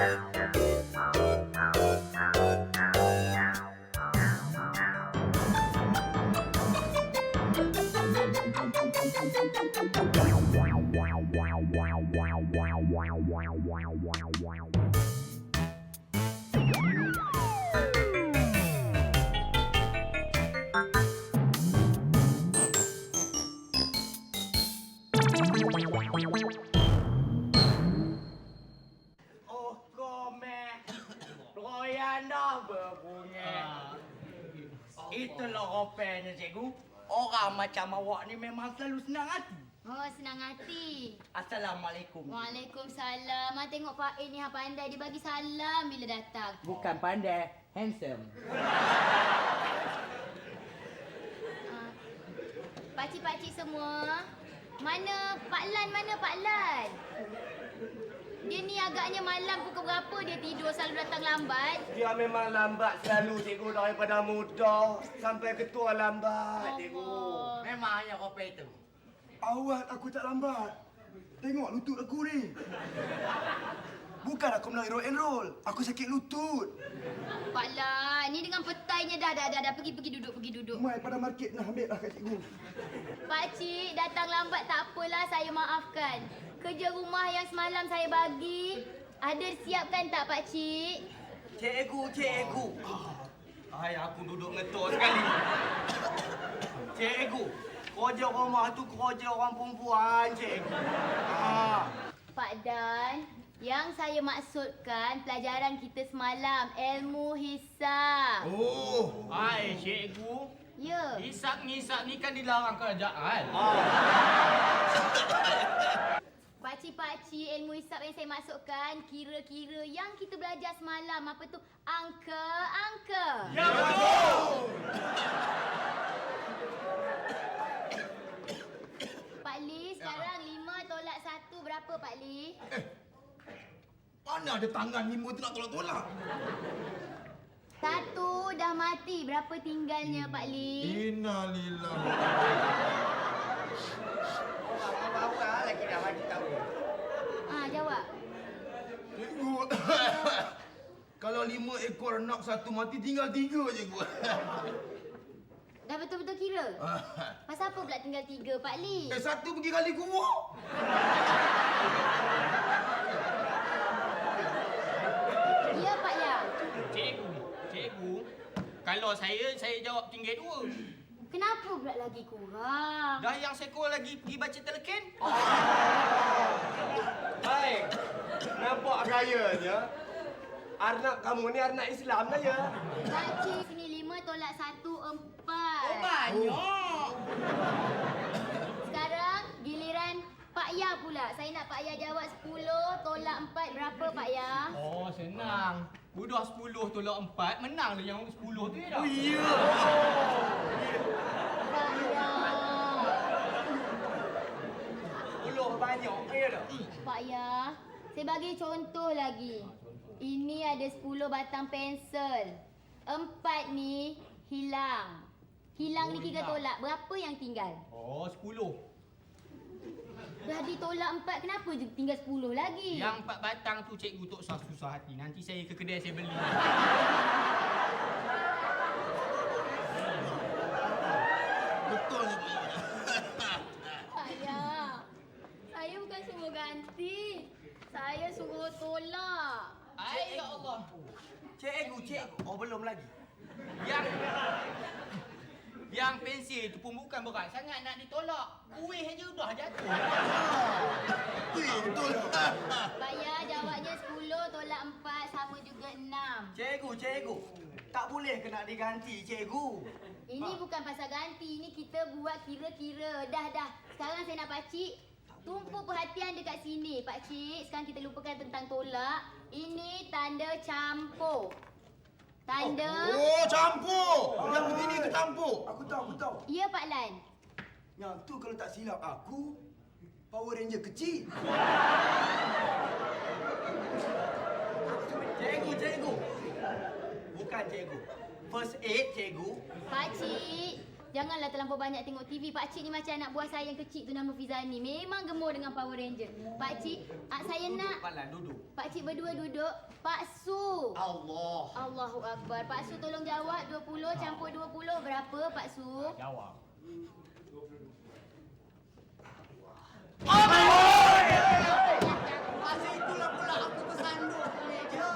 Oh, Rupanya, cikgu. Orang macam awak ni memang selalu senang hati. Oh, senang hati. Assalamualaikum. Waalaikumsalam. Ma tengok Pak A ni ha pandai dia bagi salam bila datang. Bukan pandai, handsome. Ah. Pakcik-pakcik semua. Mana Pak Lan? Mana Pak Lan? Dia ni agaknya malam pukul berapa dia tidur selalu datang lambat? Dia memang lambat selalu cikgu daripada muda sampai ketua lambat cikgu. Allah. Memang hanya kopi itu. Awat aku tak lambat. Tengok lutut aku ni. Bukan aku roll and roll. Aku sakit lutut. Pak Lan, ni dengan petainya dah dah dah, dah. pergi pergi duduk pergi duduk. Mai pada market nak ambil lah kat cikgu. Pakcik datang lambat tak apalah saya maafkan. Kerja rumah yang semalam saya bagi ada siapkan tak pakcik? Cikgu, cikgu. Ay, aku duduk ngetok sekali. Cikgu, kerja rumah tu kerja orang perempuan, cikgu. Ah. Pak Dan, yang saya maksudkan pelajaran kita semalam ilmu hisab. Oh, Hai, cikgu. Ya. Hisap-ngisap ni kan dilarang kerajaan. Pakcik-pakcik ilmu hisab yang saya maksudkan kira-kira yang kita belajar semalam apa tu angka-angka. Ya betul. Pak Li, sekarang lima tolak satu berapa Pak Li? Mana ada tangan lima tu nak tolak-tolak? Satu dah mati. Berapa tinggalnya Pak Li? Innalillah. Apa-apa lagi dah bagi tahu. Ah, jawab. Cikgu, kalau lima ekor nak satu mati tinggal tiga cikgu. Dah betul-betul kira? Pasal apa pula tinggal tiga Pak Li? eh satu pergi kali kubur. Ya Pak Yang. Cikgu, cikgu. Kalau saya, saya jawab tinggal dua. Kenapa pula lagi kurang? Dah yang seekor lagi pergi baca teleken. Baik. Nampak gayanya. Anak kamu ni anak Islam lah ya. Pakcik sini lima tolak satu empat. Oh, banyak. Sekarang giliran Pak Ya pula. Saya nak Pak Ya jawab sepuluh tolak empat berapa Pak Ya? Oh, senang. Udah 10 tolak 4, menang lah yang 10 tu ya dah. Pak Ya. Puluh banyak ya dah. Pak Ya, saya bagi contoh lagi. Ini ada 10 batang pensel. Empat ni hilang. Hilang ni tiga tolak. Berapa yang tinggal? Oh, 10. Dah ditolak empat, kenapa je tinggal 10 lagi? Yang empat batang tu cikgu tak usah susah hati. Nanti saya ke kedai saya beli. Betul Ya, saya bukan suruh ganti. Saya suruh tolak. Ai ya Allah. Cikgu, cikgu. Oh belum lagi. Yang yang pensil tu pun bukan berat sangat nak ditolak. Kuih aja dah jatuh. Betul, betul. Pak Ya, jawabnya 10 tolak 4 sama juga 6. Cikgu, cikgu. Tak boleh kena diganti, cikgu. Ini bukan pasal ganti, ini kita buat kira-kira. Dah dah. Sekarang saya nak pakcik tumpuk perhatian dekat sini. Pakcik, sekarang kita lupakan tentang tolak. Ini tanda campur. Tanda Oh, campur. Yang begini tu campur. Aku tahu, aku tahu. Ya Pak Lan. Yang tu kalau tak silap aku, Power Ranger kecil. Cikgu, cikgu. Bukan cikgu. First aid, cikgu. Pakcik, Janganlah terlampau banyak tengok TV. Pak Cik ni macam anak buah saya yang kecil tu nama Fizani. Memang gemuk dengan Power Ranger. Pak Cik, ah, saya nak Palan duduk. Pak Cik berdua duduk. Pak Su. Allah. Allahu Akbar. Pak Su tolong jawab 20 campur 20 berapa Pak Su? Jawab. Masa itulah pula aku tersandung ke meja.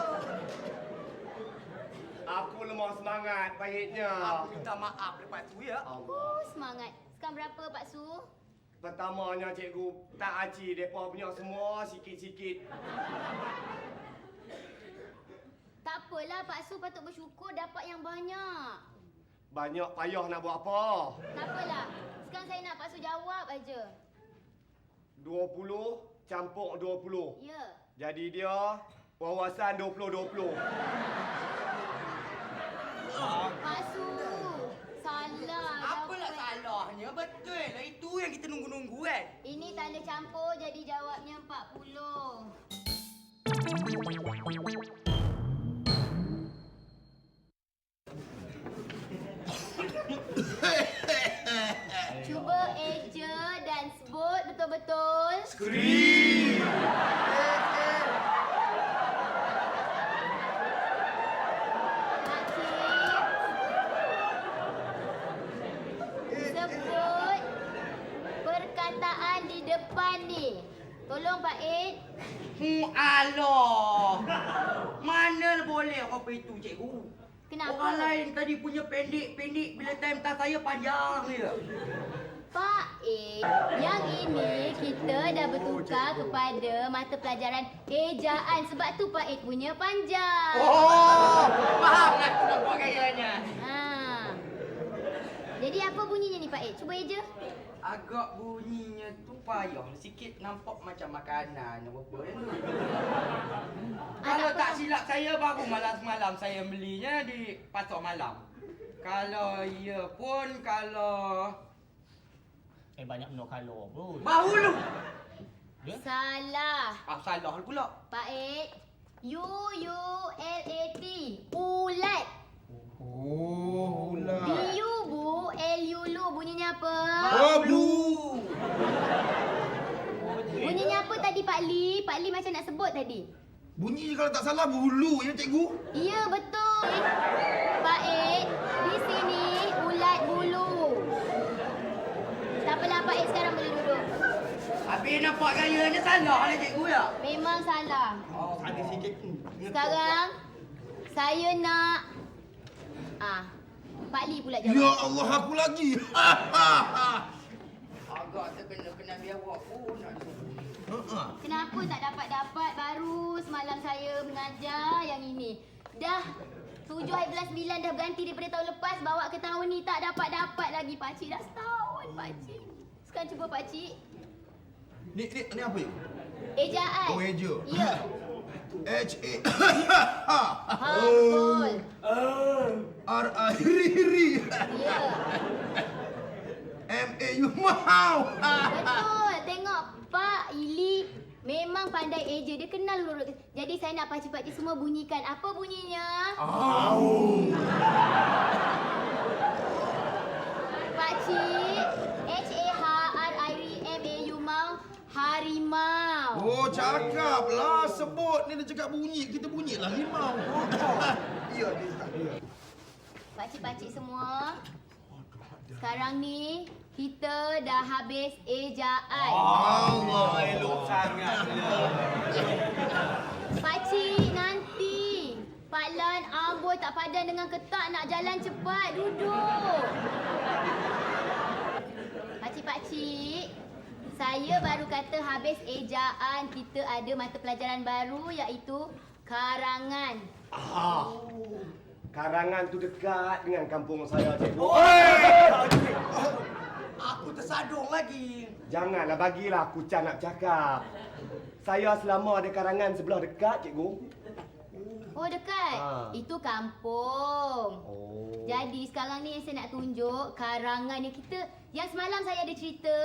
Aku lemah semangat baiknya. Aku minta maaf lepas tu ya. Oh, semangat. Sekarang berapa Pak Su? Pertamanya cikgu tak aci depa punya semua sikit-sikit. Tak apalah Pak Su patut bersyukur dapat yang banyak. Banyak payah nak buat apa. Tak apalah. Sekarang saya nak Pak Su jawab aja. 20 campur 20. Ya. Jadi dia wawasan 20-20. Pak Su. Salah. Apalah jawapan. salahnya? Betul lah itu yang kita nunggu-nunggu kan. Ini tanda campur jadi jawabnya 40. Cuba eja dan sebut betul-betul. Screen! Makcik. Sebut perkataan di depan ni. Tolong Pak Ed. Hu Allah. Mana boleh apa itu cikgu? Kenapa? Orang lain tadi punya pendek-pendek bila time tas saya panjang je. Pak Ed, yang ini kita dah bertukar kepada mata pelajaran ejaan sebab tu Pak Ed punya panjang. Oh, faham lah tu nampak gayanya. Ha. Jadi apa bunyinya ni Pak Ed? Cuba eja. Agak bunyinya tu payah sikit nampak macam makanan apa kan. Kalau apa tak tu? silap saya baru malam semalam saya belinya di pasar malam. Kalau ia pun kalau Eh banyak benda kalau bro. bahulu. Ya? Salah. Ah salah pula. Pak Ed. U U L A T. Ulat. Oh, ular. Biu bu L U lu bunyinya apa? Oh, bu. Pak Li? Pak Li macam nak sebut tadi. Bunyi kalau tak salah bulu ya cikgu. Ya betul. Pak Ed, di sini ulat bulu. Tak apalah Pak Ed sekarang boleh duduk. Habis nampak gayanya salah lah cikgu ya. Memang salah. Oh, ada sikit. ngetuk Sekarang saya nak ah Pak Li pula jawab. Ya Allah aku lagi. Agak terkena kena biar awak pun Ha. Kenapa tak dapat-dapat baru semalam saya mengajar yang ini. Dah 7 hari bulan 9 dah berganti daripada tahun lepas bawa ke tahun ni tak dapat-dapat lagi pakcik dah setahun pakcik. Sekarang cuba pakcik. Ni ni ni apa ya? Ejaan. Oh, eja. Ya. H A Ha, betul. R I R I Ya. M A U mau. Betul. Pak Ili memang pandai eja. Dia kenal huruf. Jadi saya nak pakcik-pakcik semua bunyikan. Apa bunyinya? Pakcik. H A H R I M A U mau harimau. Oh cakap lah sebut ni dia cakap bunyi kita bunyilah limau. Ya, dia tak. Pakcik-pakcik semua. Sekarang ni kita dah habis ejaan. Allah elok sangat Pakcik nanti Pak Lan amboi tak padan dengan ketak nak jalan cepat. Duduk. Pakcik-pakcik, saya baru kata habis ejaan kita ada mata pelajaran baru iaitu karangan. Ah. Karangan tu dekat dengan kampung saya cikgu. Aku tersadung lagi. Janganlah bagilah aku can nak cakap. Saya selama ada karangan sebelah dekat cikgu. Oh dekat? Ha. Itu kampung. Oh. Jadi sekarang ni yang saya nak tunjuk karangan yang kita yang semalam saya ada cerita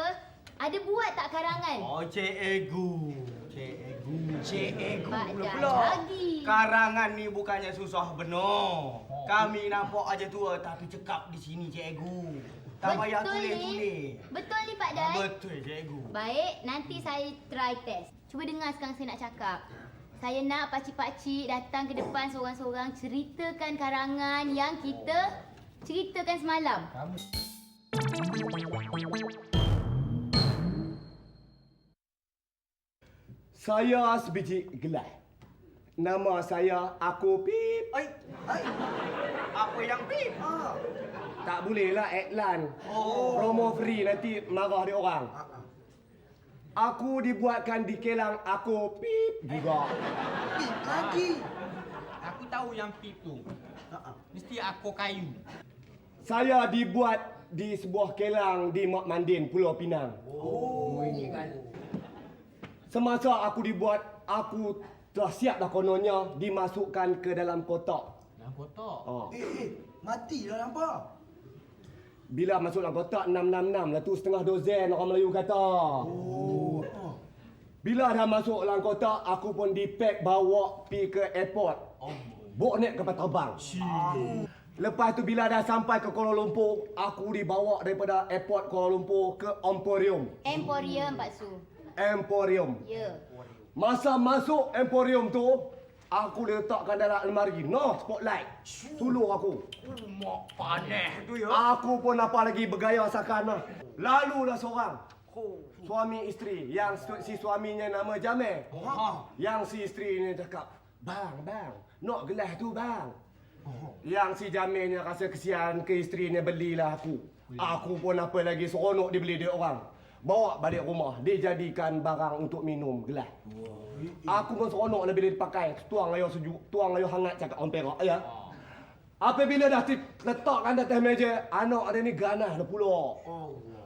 ada buat tak karangan? Oh, Cik Egu. Cik Egu. Cik Egu pula lagi. Karangan ni bukannya susah benar. Kami nampak aja tua tapi cekap di sini Cik Egu. Tak payah Betul ni. tulis-tulis. Betul ni Pak Dan. Betul cikgu. Baik, nanti saya try test. Cuba dengar sekarang saya nak cakap. Saya nak pakcik-pakcik datang ke depan seorang-seorang ceritakan karangan yang kita ceritakan semalam. Saya sebiji gelas. Nama saya Aku Pip. Ai, ai. Apa yang pip? Ah. Tak boleh lah iklan. Oh. Promo free nanti marah dia orang. Aku dibuatkan di Kelang Aku Pip juga. Pip lagi. Aku tahu yang pip tu. Mesti aku kayu. Saya dibuat di sebuah kelang di Mak Mandin, Pulau Pinang. Oh, ini kan. Semasa aku dibuat, aku telah siap dah kononnya dimasukkan ke dalam kotak. Dalam kotak. Oh. Eh, eh, mati dah nampak. Bila masuk dalam kotak 666 lah tu setengah dozen orang Melayu kata. Oh. Bila dah masuk dalam kotak, aku pun dipack bawa pi ke airport. Oh. Bawa naik kapal terbang. Lepas tu bila dah sampai ke Kuala Lumpur, aku dibawa daripada airport Kuala Lumpur ke Emporium. Emporium Pak Su. Emporium. Ya. Masa masuk Emporium tu, aku letakkan dalam almari. No spotlight. Tolong aku. Mak panas tu ya. Aku pun apa lagi bergaya sakana. Lalulah seorang. Oh. Suami isteri. Yang si suaminya nama Jamil. Ha. Yang si isteri ni cakap, Bang, bang, nak gelas tu bang. Yang si Jamilnya rasa kesian ke isterinya belilah aku. Aku pun apa lagi seronok dibeli dia orang. Bawa balik rumah, dijadikan barang untuk minum gelas. Aku pun seronok lah bila dipakai. Tuang air sejuk, tuang air hangat cakap orang perak. Ya. Apabila dah letakkan di atas meja, anak ada ni ganas dah pula.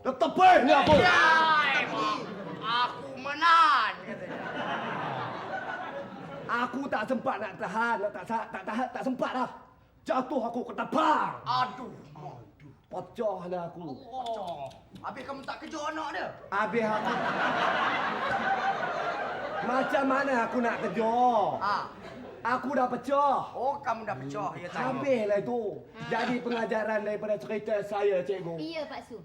Dah tepih ni apa? Mak. Aku menan katanya. Aku tak sempat nak tahan, nak tak, sa- tak tahan, tak sempat dah. Jatuh aku ke tapang. Aduh. Pecah dah aku. Oh. Habis kamu tak kejar anak dia? Habis aku. Macam mana aku nak kejar? Ah. Aku dah pecah. Oh, kamu dah pecah ya tanya. Habislah itu. Jadi pengajaran daripada cerita saya, cikgu. Iya Pak Su.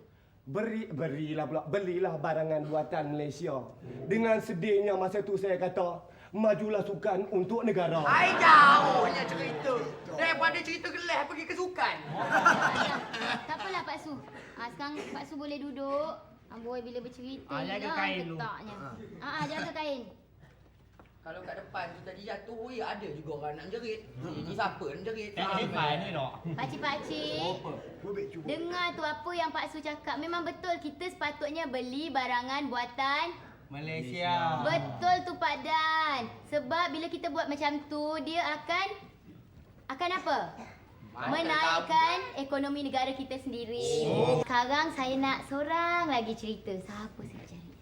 Beri, berilah pula, belilah barangan buatan Malaysia. Dengan sedihnya masa tu saya kata, majulah sukan untuk negara. Ai jauhnya cerita. Daripada cerita gelas pergi ke sukan. tak apalah Pak Su. Ah, sekarang Pak Su boleh duduk. Amboi bila bercerita Ah, jaga lah kain tu. ketaknya. Ah, ah, jaga kain. Kalau kat depan tu tadi jatuh, oi, ada juga orang nak jerit. Ini siapa nak jerit? Tak hebat ni nak. Pakcik-pakcik. Bebek cuba. Dengar tu apa yang Pak Su cakap. Memang betul kita sepatutnya beli barangan buatan Malaysia. Betul tu Pak Dan. Sebab bila kita buat macam tu, dia akan akan apa? Menaikkan ekonomi negara kita sendiri. Sekarang saya nak seorang lagi cerita. Siapa saya nak cari?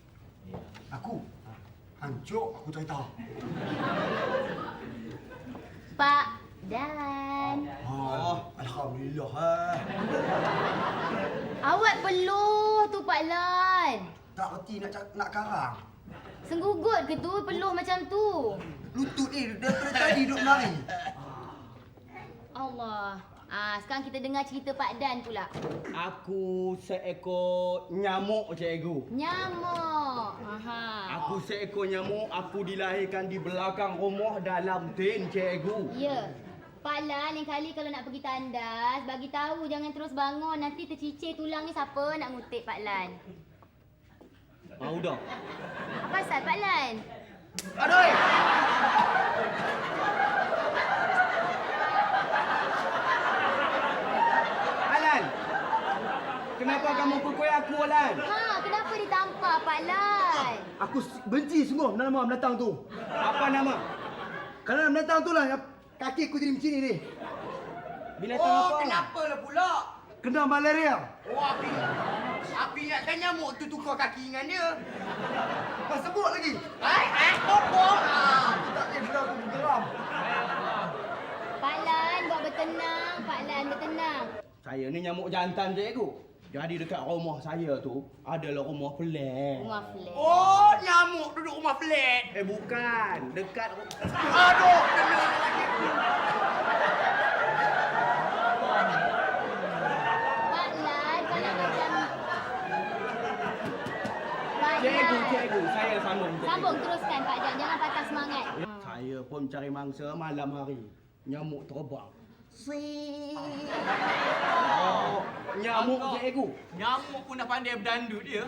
Aku. Hancur aku cerita. Pak Dan. Oh, alhamdulillah. ah. Awak peluh tu Pak Lan. Tak reti nak nak karang. Senggugut ke tu peluh macam tu? Lutut ni daripada tadi duduk menari. Allah. Ah, sekarang kita dengar cerita Pak Dan pula. Aku seekor nyamuk, cikgu. Nyamuk. Aha. Aku seekor nyamuk, aku dilahirkan di belakang rumah dalam tin, cikgu. Ya. Pak Lan, lain kali kalau nak pergi tandas, bagi tahu jangan terus bangun. Nanti tercicir tulang ni siapa nak ngutip Pak Lan. Mau dah. Apa pasal Pak Lan? Aduh. Alan! Kenapa kamu pukul aku, Alan? Ha, ditampar Pak Lan? Aku benci semua nama mendatang tu. Apa nama? Kerana mendatang tu lah kaki aku jadi macam ni ni. Binatang Oh, apa? kenapa lah pula? Kena malaria. Oh, api. Api ingatkan nyamuk tu tukar kaki dengan dia. Kau sebut lagi. Hai, eh, kopong. Ah. Tak boleh bila aku bergeram. Pak Lan, buat bertenang. Pak Lan, bertenang. Saya ni nyamuk jantan, cikgu. Jadi dekat rumah saya tu adalah rumah flat. Rumah flat. Oh, nyamuk duduk rumah flat. Eh bukan, dekat Aduh, kena lagi. Sambung teruskan Pak Jan. Jangan patah semangat. Saya pun cari mangsa malam hari. Nyamuk terbang. Si. Oh, nyamuk Angkau. cikgu. Nyamuk pun dah pandai berdandut dia.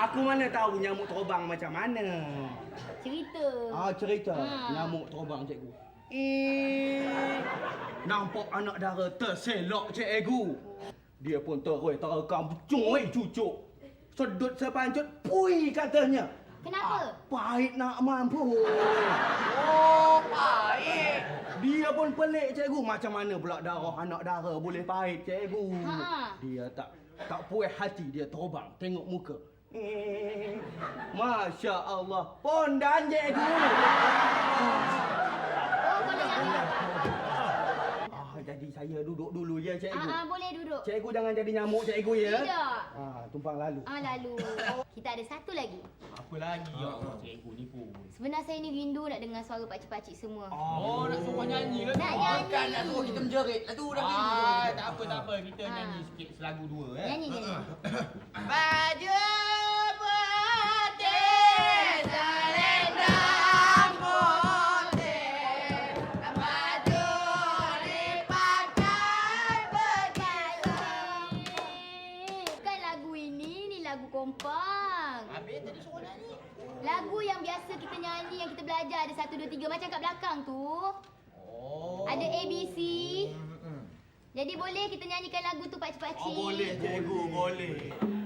Aku mana tahu nyamuk terbang macam mana. Cerita. Ah cerita Ha. nyamuk terbang cikgu. Eh, nampak anak dara terselok cikgu. Dia pun terus terekam cuik cucuk. Sedut sepancut, pui katanya. Kenapa? Pahit nak mampu. Oh, baik. Dia pun pelik cikgu. Macam mana pula darah anak dara boleh pahit cikgu. Ha. Dia tak tak puas hati dia terbang tengok muka. Eh, Masya Allah. Pondan cikgu. Oh? Ah, jadi saya duduk dulu ya cikgu. Ah, ah, boleh duduk. Cikgu jangan jadi nyamuk cikgu ya. Tidak. Ah, tumpang lalu. Ah, lalu. Kita ada satu lagi. Apa lagi ya Allah cikgu ni pun. Sebenarnya saya ni rindu nak dengar suara pakcik-pakcik semua. Oh, nak suruh nyanyi ke? Nak Bukan nak nyanyi. suruh kita menjerit lah tu dah Ah, gitu. tak apa tak apa. Kita Ah. nyanyi sikit selagu dua eh. Nyanyi, nyanyi. Baju Lagu yang biasa kita nyanyi, yang kita belajar ada satu, dua, tiga macam kat belakang tu. Oh. Ada ABC. Jadi boleh kita nyanyikan lagu tu pakcik-pakcik? Oh, boleh cikgu, boleh. Dua,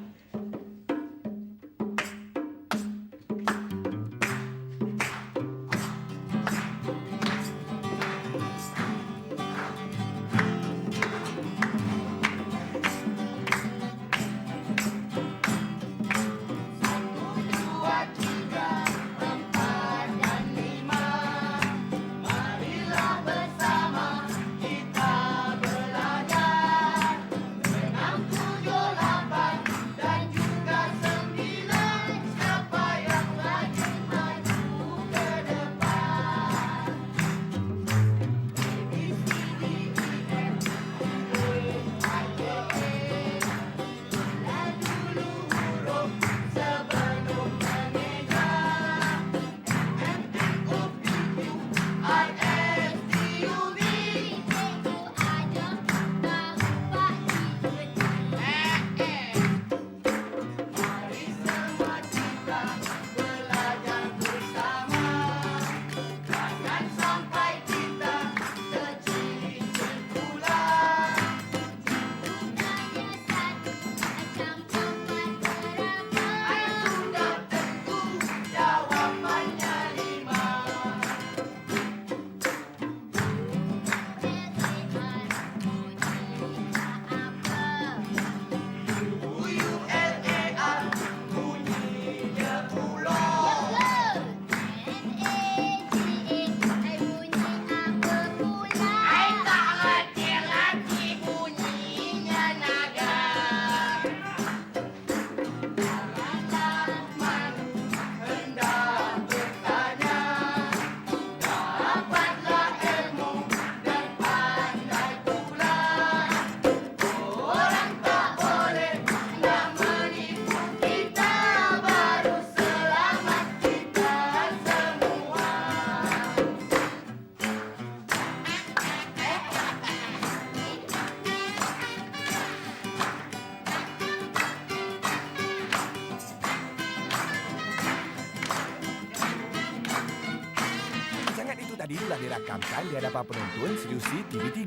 TV3.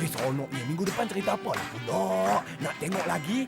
Hei, seronoknya. Minggu depan cerita apa lah pula? Nak tengok lagi?